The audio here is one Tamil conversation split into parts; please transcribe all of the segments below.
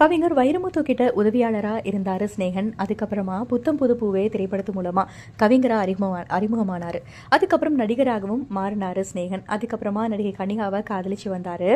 கவிஞர் வைரமுத்து கிட்ட உதவியாளராக இருந்தார் ஸ்னேகன் அதுக்கப்புறமா புத்தம் புது பூவே திரைப்படத்து மூலமாக கவிஞராக அறிமுகமா அறிமுகமானார். அதுக்கப்புறம் நடிகராகவும் மாறினார் ஸ்னேகன் அதுக்கப்புறமா நடிகை கனிகாவை காதலிச்சு வந்தார்.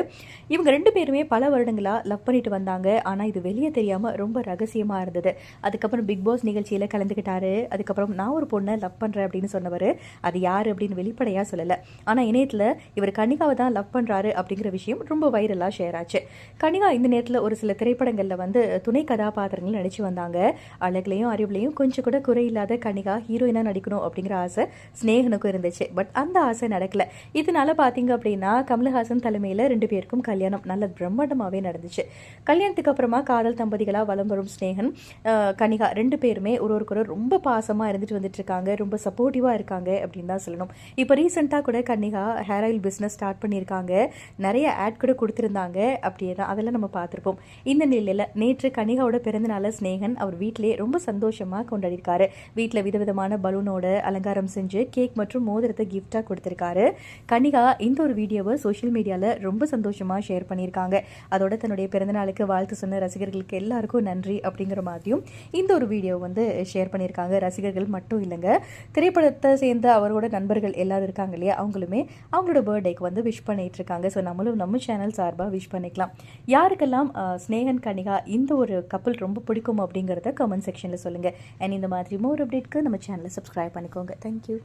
இவங்க ரெண்டு பேருமே பல வருடங்களாக லவ் பண்ணிட்டு வந்தாங்க. ஆனால் இது வெளியே தெரியாமல் ரொம்ப ரகசியமாக இருந்தது. அதுக்கப்புறம் பிக் பாஸ் நிகழ்ச்சியில் கலந்துக்கிட்டாரு அதுக்கப்புறம் நான் ஒரு பொண்ணை லவ் பண்ணுறேன் அப்படின்னு சொன்னவர். அது யார் அப்படின்னு வெளிப்படையாக சொல்லலை. ஆனால் இணையத்தில் இவர் கனிகாவை தான் லவ் பண்ணுறாரு அப்படிங்கிற விஷயம் ரொம்ப வைரலாக ஷேர் ஆச்சு. கனிகா இந்த நேரத்தில் ஒரு சில திரைப்படங்களில் வந்து துணை கதாபாத்திரங்கள் நடிச்சு வந்தாங்க. அழகுலையும் அறிவுலையும் கொஞ்சம் கூட குறையில்லாத கனிகா ஹீரோயினாக நடிக்கணும் அப்படிங்கிற ஆசை ஸ்னேகனுக்கும் இருந்துச்சு. பட் அந்த ஆசை நடக்கல. இதனால பார்த்தீங்க அப்படின்னா கமலஹாசன் தலைமையில் ரெண்டு பேருக்கும் கல்யாணம் நல்ல பிரம்மாண்டமாகவே நடந்துச்சு. கல்யாணத்துக்கு அப்புறமா காதல் தம்பதிகளாக வலம் வரும் ஸ்னேகன் கனிகா ரெண்டு பேருமே ஒரு ஒருக்கொரு ரொம்ப பாசமாக இருந்துட்டு வந்துட்டு இருக்காங்க ரொம்ப சப்போர்ட்டிவாக இருக்காங்க அப்படின்னு தான் சொல்லணும். இப்போ ரீசெண்டாக கூட Kannika hair oil business start பண்ணியிருக்காங்க. நிறைய ஆட் கூட கொடுத்துருந்தாங்க அப்படியே தான் அதெல்லாம் நம்ம பார்த்துருப்போம். இந்த இல்லைல்ல. நேற்று கனிகாவோட பிறந்தநாள ஸ்னேகன் அவர் வீட்டிலே ரொம்ப சந்தோஷமாக கொண்டாடிருக்காரு வீட்டில் விதவிதமான பலூனோட அலங்காரம் செஞ்சு கேக் மற்றும் மோதிரத்தை கிஃப்டாக கொடுத்துருக்காரு. கனிகா இந்த ஒரு வீடியோவை சோஷியல் மீடியாவில் ரொம்ப சந்தோஷமாக ஷேர் பண்ணியிருக்காங்க. அதோட தன்னுடைய பிறந்தநாளுக்கு வாழ்த்து சொன்ன ரசிகர்களுக்கு எல்லாருக்கும் நன்றி அப்படிங்கிற மாதிரியும் இந்த ஒரு வீடியோ வந்து ஷேர் பண்ணியிருக்காங்க. ரசிகர்கள் மட்டும் இல்லைங்க. திரைப்படத்தை சேர்ந்த அவரோட நண்பர்கள் எல்லாரும் இருக்காங்க இல்லையா? அவங்களுமே அவங்களோட பர்த்டேக்கு வந்து விஷ் பண்ணிட்டு இருக்காங்க. ஸோ நம்மளும் நம்ம சேனல் சார்பாக விஷ் பண்ணிக்கலாம். யாருக்கெல்லாம் ஸ்னேகன் கனிகா இந்த ஒரு கப்பல் ரொம்ப பிடிக்கும் அப்படிங்கிறத கமெண்ட் செக்ஷனில் சொல்லுங்கள் அண்ட் இந்த மாதிரி மோர் அப்டேட்க்கு நம்ம சேனலை சப்ஸ்கிரைப் பண்ணிக்கோங்க. தேங்க்யூ